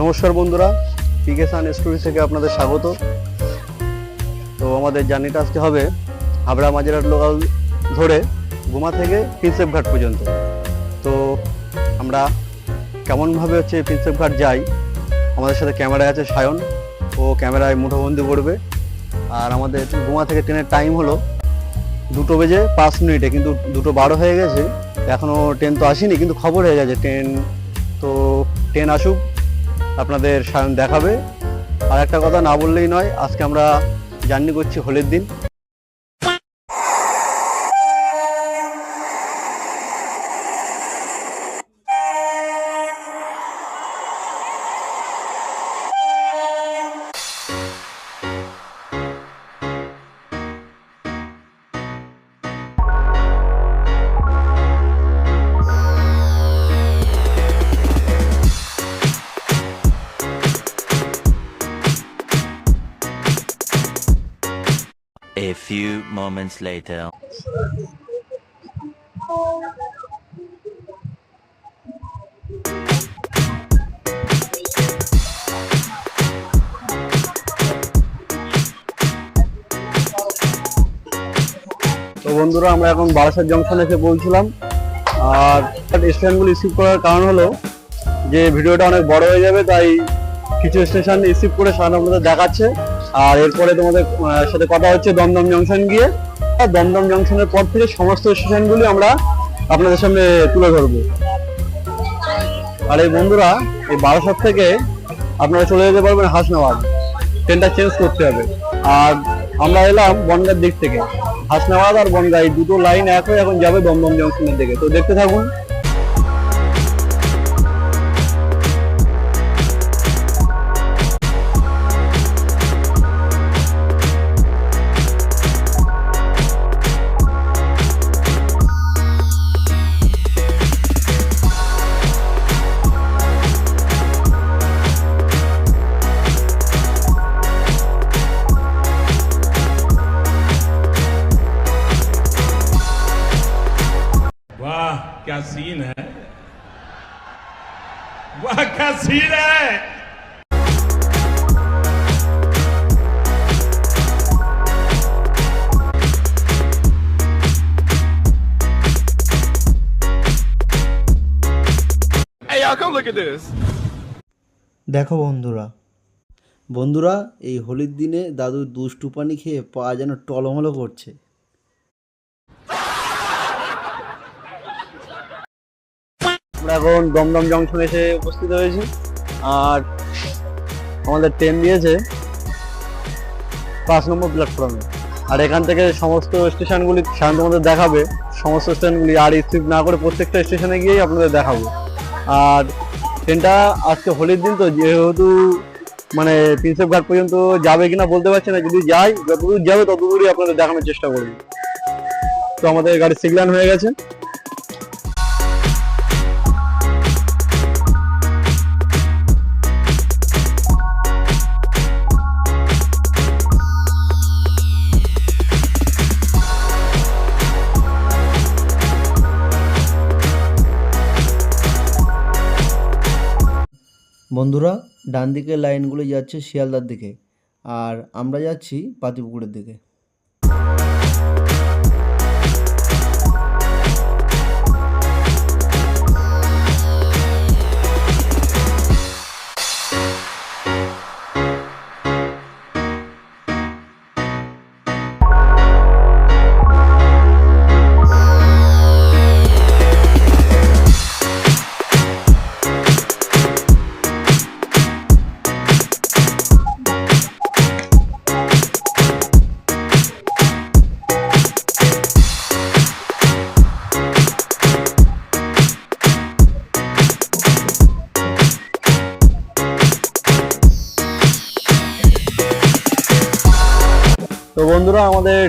নমস্কার বন্ধুরা পিকেসান স্টোরি থেকে আপনাদের স্বাগত। তো আমাদের জার্নিটা আজকে হবে হাবড়া মাঝেরহাট লোকাল ধরে গুমা থেকে প্রিন্সেপ ঘাট পর্যন্ত। তো আমরা কেমনভাবে হচ্ছে প্রিন্সেপ ঘাট যাই, আমাদের সাথে ক্যামেরায় আছে সায়ন, ও ক্যামেরায় মুঠোবন্দি করবে। আর আমাদের গুমা থেকে ট্রেনের টাইম হলো দুটো বেজে পাঁচ মিনিটে, কিন্তু দুটো বারো হয়ে গেছে এখনও ট্রেন তো আসেনি, কিন্তু খবর হয়ে গেছে ট্রেন। তো ট্রেন আসুক আপনাদের সায়ন দেখাবে। আর একটা কথা না বললেই নয়, আজকে আমরা জার্নি করছি হোলির দিন। Few moments later. তো বন্ধুরা, আমরা এখন বারাসাত জংশন এসে পৌঁছলাম আর স্টেশনগুলো রিসিভ করার কারণ হলো যে ভিডিওটা অনেক বড় হয়ে যাবে, তাই কিছু স্টেশন রিসিভ করে সাধারণ আপনাদের দেখাচ্ছে আর এরপরে তোমাদের সাথে কথা হচ্ছে দমদম জংশন গিয়ে। দমদম জংশনের পর থেকে সমস্ত স্টেশনগুলি আমরা আপনাদের সামনে তুলে ধরবো। আর এই বন্ধুরা, এই বারাসাত থেকে আপনারা চলে যেতে পারবেন হাসনাবাদ। ট্রেনটা চেঞ্জ করতে হবে। আর আমরা এলাম বনগার দিক থেকে। হাসনাবাদ আর বনগা, এই দুটো লাইন এক হয়ে এখন যাবে দমদম জংশনের দিকে। তো দেখতে থাকুন। Look at this. দেখো বন্ধুরা। বন্ধুরা এই হোলির দিনে দাদু দুষ্টু পানি খেয়ে পা যেন টলমলো করছে। আমরা এখন দমদম জংশন এসে উপস্থিত হয়েছি। আর আমাদের ট্রেন দিয়েছে পাঁচ নম্বর প্ল্যাটফর্মে আর এখান থেকে সমস্ত স্টেশনগুলি সাধারণত আমাদের দেখাবে। সমস্ত স্টেশনগুলি আর রিসিভ না করে প্রত্যেকটা স্টেশনে গিয়েই আপনাদের দেখাবো। আর ট্রেনটা আজকে হোলির দিন তো, যেহেতু মানে প্রিন্সেপ ঘাট পর্যন্ত যাবে কিনা বলতে পারছি না, যদি যাই, যতদূর যাবে ততদূরই আপনাদের দেখানোর চেষ্টা করব। তো আমাদের গাড়ি সিগন্যাল হয়ে গেছে। বন্ধুরা ডান দিকের লাইনগুলো যাচ্ছে শিয়ালদার দিকে আর আমরা যাচ্ছি পাতিপুকুরের দিকে।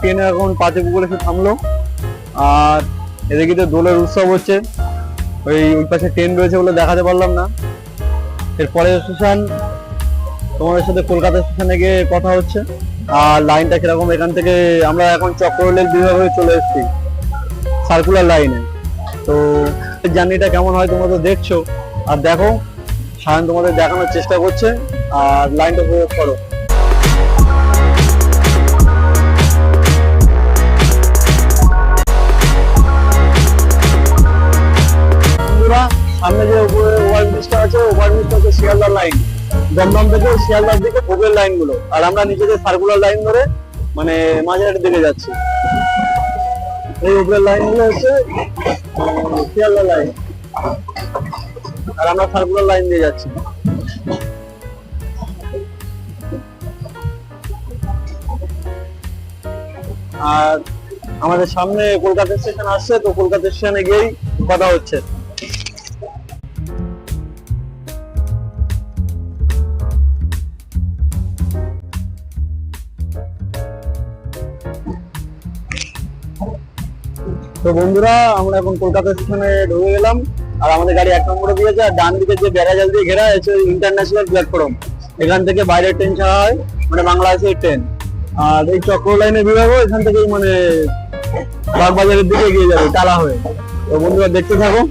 ট্রেনে এখন পাঁচে পুকুর এসে থামলো। আর এদিকে তো দোলের উৎসব হচ্ছে, ওই ওই পাশে ট্রেন রয়েছে বলে দেখাতে পারলাম না। এরপরে স্টেশন, তোমাদের সাথে কলকাতা স্টেশনে গিয়ে কথা হচ্ছে। আর লাইনটা কীরকম, এখান থেকে আমরা এখন চক্রলের বিভাগ হয়ে চলে এসেছি সার্কুলার লাইনে তো জার্নিটা কেমন হয় তোমরা তো দেখছ। আর দেখো, সায়ন তোমাদের দেখানোর চেষ্টা করছে, আর লাইনটা উপভোগ করো। সামনে যে ওভার ব্রিজটা আছে ওভার ব্রিজটা হচ্ছে শিয়ালদার লাইন দমদম থেকে শিয়ালদার দিকে ভোগের লাইনগুলো আর আমরা নিজেদের সার্কুলার লাইন ধরে মানে মাঝারের দিকে যাচ্ছি। এই উপরের লাইনগুলো হচ্ছে উম, শিয়ালদা লাইন আর আমরা সার্কুলার লাইন দিয়ে যাচ্ছি। আর আমাদের সামনে কলকাতা স্টেশন আসছে তো কলকাতা স্টেশনে গিয়েই কথা হচ্ছে। তো বন্ধুরা, আমরা এখন কলকাতা স্টেশনে ঢুকে গেলাম। আর আমাদের গাড়ি এক নম্বরে দিয়েছে, আর ডান দিকে যে ব্যারাজাল দিয়ে ঘেরা হয়েছে ইন্টারন্যাশনাল প্ল্যাটফর্ম এখান থেকে বাইরের ট্রেন ছাড়া হয় মানে বাংলাদেশের ট্রেন আর এই চক্র লাইনের বিভাগও এখান থেকেই মানে বাগবাজারের দিকে এগিয়ে যাবে, টালা হয়ে। তো বন্ধুরা, দেখতে থাকো।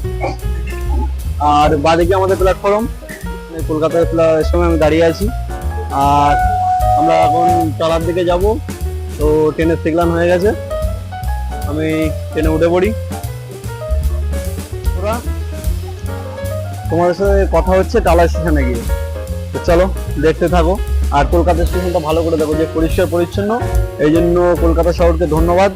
আর বাদিকে আমাদের প্ল্যাটফর্ম কলকাতার সময় আমি দাঁড়িয়ে আছি। আর আমরা এখন টালার দিকে যাব। তো ট্রেনের সিগনাল হয়ে গেছে। আমি ট্রেনে উঠে পড়ি। ওরা সাথে কথা হচ্ছে টালা স্টেশনে গিয়ে। তো চলো, দেখতে থাকো। আর কলকাতা স্টেশনটা ভালো করে দেখো যে পরিষ্কার পরিচ্ছন্ন। এই জন্য কলকাতা শহরকে ধন্যবাদ।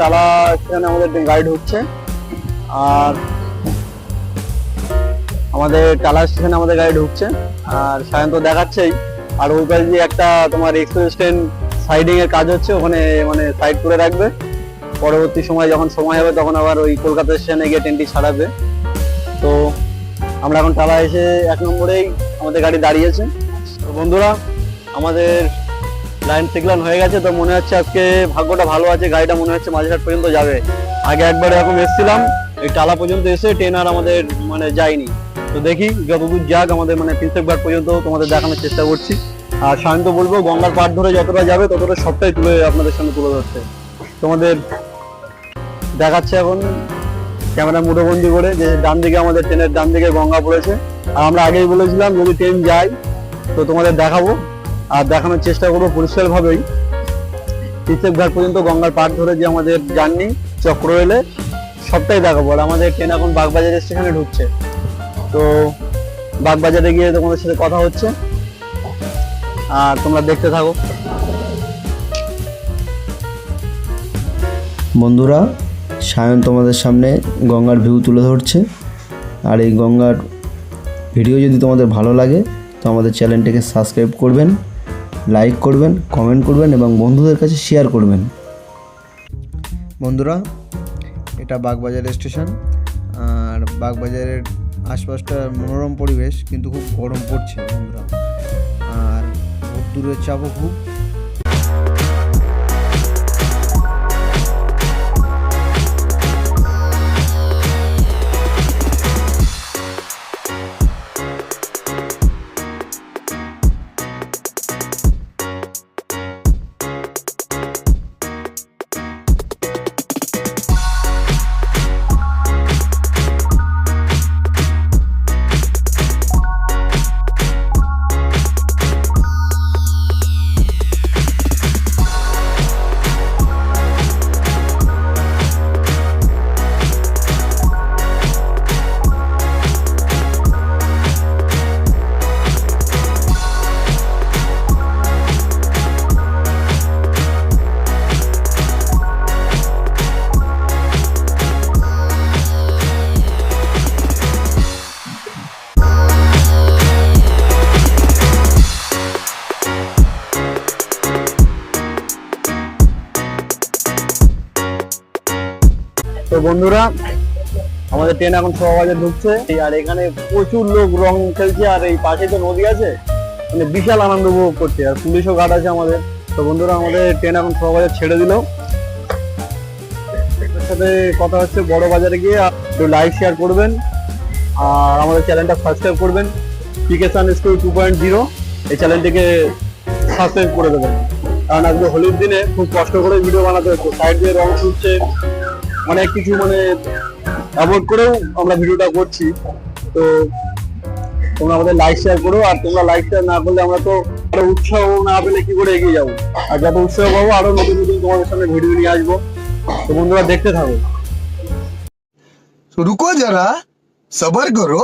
টালা স্টেশনে আমাদের গাড়ি ঢুকছে আর আমাদের টালা স্টেশনে আমাদের গাড়ি ঢুকছে আর সায়ন্ত দেখাচ্ছেই। আর ওই পাশে দিয়ে একটা তোমার এক্সপ্রেস ট্রেন সাইডিং এর কাজ হচ্ছে। ওখানে মানে সাইড করে রাখবে। পরবর্তী সময় যখন সময় হবে, তখন আবার ওই কলকাতা স্টেশনে গিয়ে ট্রেনটি ছাড়াবে। তো আমরা এখন টালা এসে এক নম্বরেই আমাদের গাড়ি দাঁড়িয়েছে। তো বন্ধুরা, আমাদের লাইন সিগন্যাল হয়ে গেছে, তো মনে হচ্ছে আজকে ভাগ্যটা ভালো আছে, গাড়িটা মনে হচ্ছে মাঝঘাট পর্যন্ত যাবে। আগে একবার এরকম এসেছিলাম, এই টালা পর্যন্ত এসে ট্রেন আর আমাদের মানে যায়নি। তো দেখি, যতদূর যাক, আমাদের মানে প্রিন্সেপ ঘাট পর্যন্ত তোমাদের দেখানোর চেষ্টা করছি। আর শান্ত বলব, গঙ্গার পাড় ধরে যতটা যাবে, ততটা সবটাই তুলে আপনাদের সামনে তুলে ধরছে। তোমাদের দেখাচ্ছে এখন ক্যামেরা মুঠোবন্দি করে, যে ডান দিকে আমাদের ট্রেনের ডান দিকে গঙ্গা পড়েছে। আর আমরা আগেই বলেছিলাম, যদি ট্রেন যায়, তো তোমাদের দেখাবো। আর দেখানোর চেষ্টা করব পরিষ্কারভাবেই। তিসেব ঘাট পর্যন্ত গঙ্গার পাড় ধরে যে আমাদের জার্নি, চক্র এলে সবটাই দেখাবো। আর আমাদের ট্রেন এখন বাগবাজার স্টেশনে ঢুকছে। তো বাগবাজারে গিয়ে তোমাদের সাথে কথা হচ্ছে। আর তোমরা দেখতে থাকো। বন্ধুরা, সায়ন তোমাদের সামনে গঙ্গার ভিউ তুলে ধরছে। আর এই গঙ্গার ভিডিও যদি তোমাদের ভালো লাগে, তো আমাদের চ্যানেলটিকে সাবস্ক্রাইব করবেন। লাইক করবেন কমেন্ট করবেন এবং বন্ধুদের কাছে শেয়ার করবেন। বন্ধুরা, এটা বাগবাজার স্টেশন আর বাগবাজারের আশপাশটা মনোরম পরিবেশ, কিন্তু খুব গরম পড়ছে বন্ধুরা। আর দূরের চাপও খুব। বন্ধুরা, আমাদের ট্রেন এখন ছ বাজে ঢুকছে, আর এখানে প্রচুর লোক রং খেলছে, আর এই পাশে তো নদী আছে মানে বিশাল আনন্দ উপভোগ করছে, আর পুলিশও ঘাট আছে আমাদের। তো বন্ধুরা, আমাদের ট্রেন এখন বাজে ছেড়ে দিল। সাথে কথা হচ্ছে বড় বাজারে গিয়ে একটু লাইক শেয়ার করবেন, আর আমাদের চ্যানেলটা সাবস্ক্রাইব করবেন। পিকেসান স্কুল টু পয়েন্ট জিরো এই চ্যানেলটিকে সাবস্ক্রাইব করে দেবেন। কারণ আজকে হোলির দিনে খুব কষ্ট করে ভিডিও বানাতে হচ্ছে সাইড দিয়ে রং ছুটছে অনেক কিছু মানে অ্যাভয়েড করেও আমরা ভিডিওটা করছি তো তোমরা আমাদের লাইক শেয়ার করো আর তোমরা লাইক শেয়ার না করলে আমরা তো আরো উৎসাহ না পেলে কি করে এগিয়ে যাবো আর যত উৎসাহ পাবো আরো নতুন নতুন তোমাদের সামনে ভিডিও নিয়ে আসবো তো বন্ধুরা দেখতে থাকো तो रुको जरा सबर करो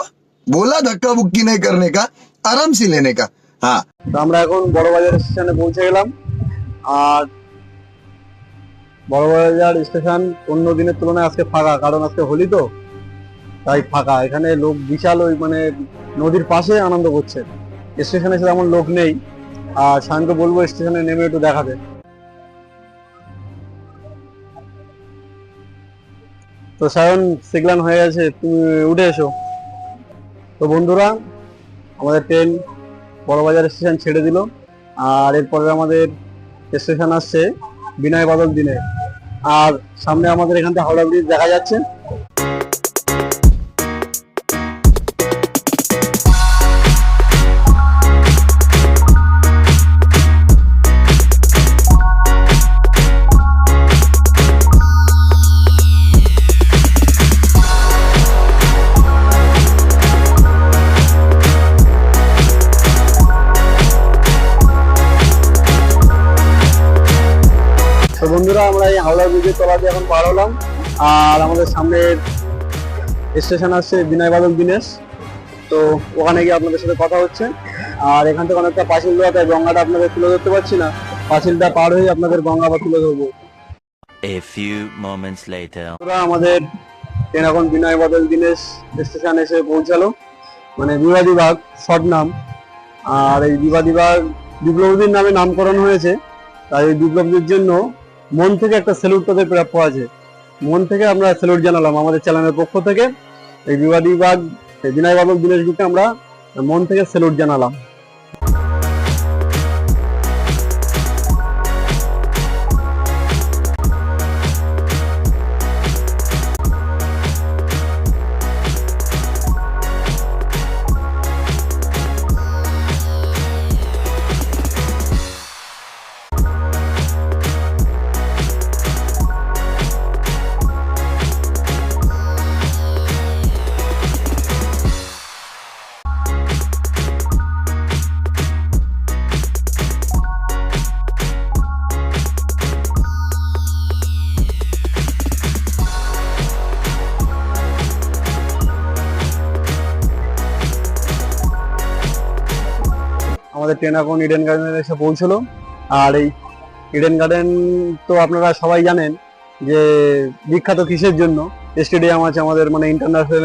बोला धक्का बुक्की नहीं करने का आराम से लेने का हाँ তো আমরা এখন বড় বাজার স্টেশনে পৌঁছে গেলাম আর বড় বাজার স্টেশন অন্য দিনের তুলনায় আজকে ফাঁকা, কারণ আজকে হোলি তো। তাই ফাঁকা। এখানে লোক বিশাল ওই মানে নদীর পাশে আনন্দ করছে। স্টেশনে সেরকম লোক নেই। আর সায়নকে বলব স্টেশনে নেমে একটু দেখাতে তো সায়ন সিগলান হয়ে গেছে। তুমি উঠে এসো। তো বন্ধুরা, আমাদের ট্রেন বড়বাজার স্টেশন ছেড়ে দিল। আর এরপরে আমাদের স্টেশন আসছে বিনয় বাদল দিনে আর সামনে আমাদের এখান থেকে হাওড়া ব্রিজ দেখা যাচ্ছে। ব্রিজের তলাতে এখন পার হলাম আর আমাদের সামনে স্টেশন আছে বিনয় বাদল দিনেশ। তো ওখানে গিয়ে আপনাদের সাথে কথা হচ্ছে। আর এখান থেকে অনেকটা পাঁচিল দেওয়া তাই গঙ্গাটা আপনাদের তুলে ধরতে পারছি না। পাঁচিলটা পার হয়ে আপনাদের গঙ্গা বা তুলে ধরবো। A few moments later. আমাদের ট্রেন এখন বিনয় বদল দিনেশ স্টেশন এসে পৌঁছালো। মানে বিবাদীবাগ শর্ট নাম। আর এই বিবাদীবাগ বিপ্লবীর নামে নামকরণ হয়েছে। তাই এই বিপ্লবীর জন্য মন থেকে একটা স্যালুট তাদের প্রাপ্য আছে। মন থেকে আমরা স্যালুট জানালাম আমাদের চ্যানেলের পক্ষ থেকে। এই বিবাদী বিভাগ বিনয় বাদল, দিনেশ আমরা মন থেকে স্যালুট জানালাম। আমাদের ট্রেন এখন ইডেন গার্ডেনে এসে পৌঁছলো। আর এই ইডেন গার্ডেন তো আপনারা সবাই জানেন যে বিখ্যাত কিসের জন্য? স্টেডিয়াম আছে আমাদের মানে ইন্টারন্যাশনাল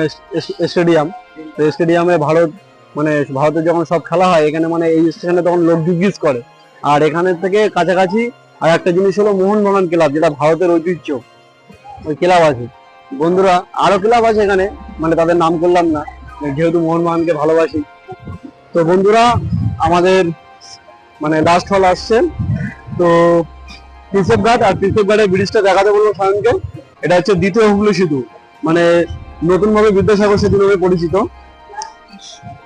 স্টেডিয়াম তো স্টেডিয়ামে ভারত মানে ভারতের যখন সব খেলা হয়, এখানে মানে এই স্টেশনে তখন লোক জিজ্ঞেস করে। আর এখানের থেকে কাছাকাছি আর একটা জিনিস হলো মোহনবাগান ক্লাব, যেটা ভারতের ঐতিহ্য। ওই ক্লাব আছে। বন্ধুরা, আরও ক্লাব আছে এখানে মানে তাদের নাম করলাম না, যেহেতু মোহনবাগানকে ভালোবাসি। তো বন্ধুরা আমাদের মানে লাস্ট হল আসছে। তো প্রিন্সেপ ঘাট আর প্রিন্সেপ ঘাটের ব্রিজটা দেখাতে বলব সায়নকে। এটা হচ্ছে দ্বিতীয় হুগলি সেতু। মানে নতুন ভাবে বিদ্যাসাগর সেতু নামে পরিচিত।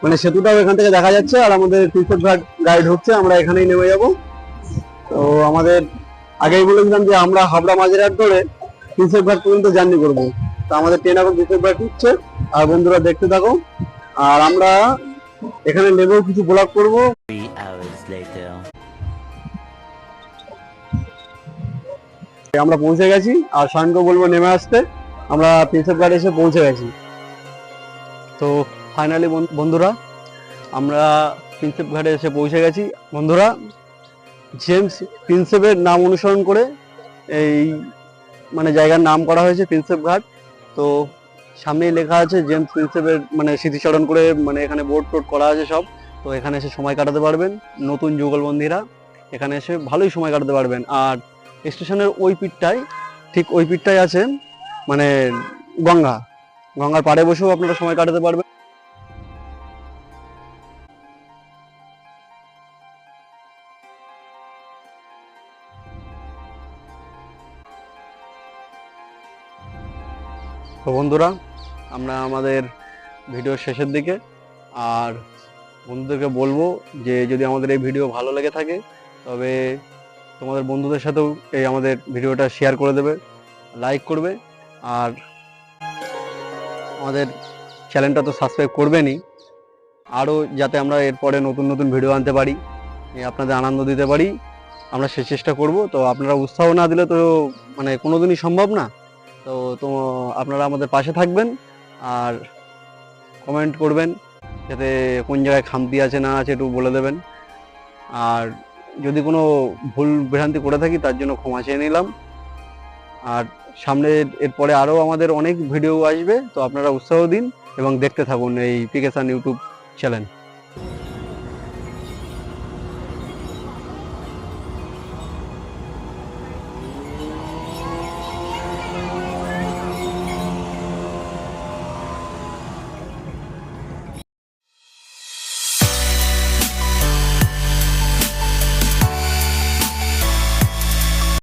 মানে সেতুটাও এখান থেকে দেখা যাচ্ছে আর আমাদের প্রিন্সেপ ঘাট গাড়ি ঢুকছে আমরা এখানেই নেমে যাব। তো আমাদের আগেই বলেছিলাম যে আমরা হাবড়া মাঝেরহাট ধরে প্রিন্সেপ ঘাট পর্যন্ত জার্নি করব। তো আমাদের ট্রেন এখন প্রিন্সেপ ঘাট ঢুকছে আর বন্ধুরা দেখতে থাকো। আর আমরা এখানে নেমেও কিছু ব্লগ করব. আমরা পৌঁছে গেছি আর সায়নকে বলব নেমে আসতে। আমরা প্রিন্সেপ ঘাট এসে পৌঁছে গেছি। তো ফাইনালি বন্ধুরা আমরা প্রিন্সেপ ঘাটে এসে পৌঁছে গেছি। বন্ধুরা জেমস প্রিন্সেপের নাম অনুসরণ করে এই মানে জায়গার নাম করা হয়েছে প্রিন্সেপ ঘাট তো সামনেই লেখা আছে জেমস প্রিন্সেপের মানে স্মৃতিচরণ করে মানে এখানে বোর্ড টোর্ড করা আছে সব। তো এখানে এসে সময় কাটাতে পারবেন, নতুন যুগলবন্দিরা। এখানে এসে ভালোই সময় কাটাতে পারবেন। আর স্টেশনের ওই পিঠটায়, ঠিক ওই পিঠটায় আছে মানে গঙ্গা। গঙ্গার পাড়ে বসেও আপনারা সময় কাটাতে পারবেন। বন্ধুরা, আমরা আমাদের ভিডিওর শেষের দিকে আর বন্ধুদেরকে বলব যে যদি আমাদের এই ভিডিও ভালো লেগে থাকে, তবে তোমাদের বন্ধুদের সাথেও এই আমাদের ভিডিওটা শেয়ার করে দেবে লাইক করবে আর আমাদের চ্যানেলটা তো সাবস্ক্রাইব করবেনই। আরও যাতে আমরা এরপরে নতুন নতুন ভিডিও আনতে পারি আপনাদের আনন্দ দিতে পারি, আমরা সে চেষ্টা করব। তো আপনারা উৎসাহ না দিলে তো মানে কোনোদিনই সম্ভব না। তো তো, আপনারা আমাদের পাশে থাকবেন আর কমেন্ট করবেন যাতে কোন জায়গায় খামতি আছে না আছে একটু বলে দেবেন। আর যদি কোনো ভুল ভ্রান্তি করে থাকি তার জন্য ক্ষমা চেয়ে নিলাম। আর সামনে এরপরে আরও আমাদের অনেক ভিডিও আসবে, তো আপনারা উৎসাহ দিন এবং দেখতে থাকুন এই পিকেসান ইউটিউব চ্যানেল।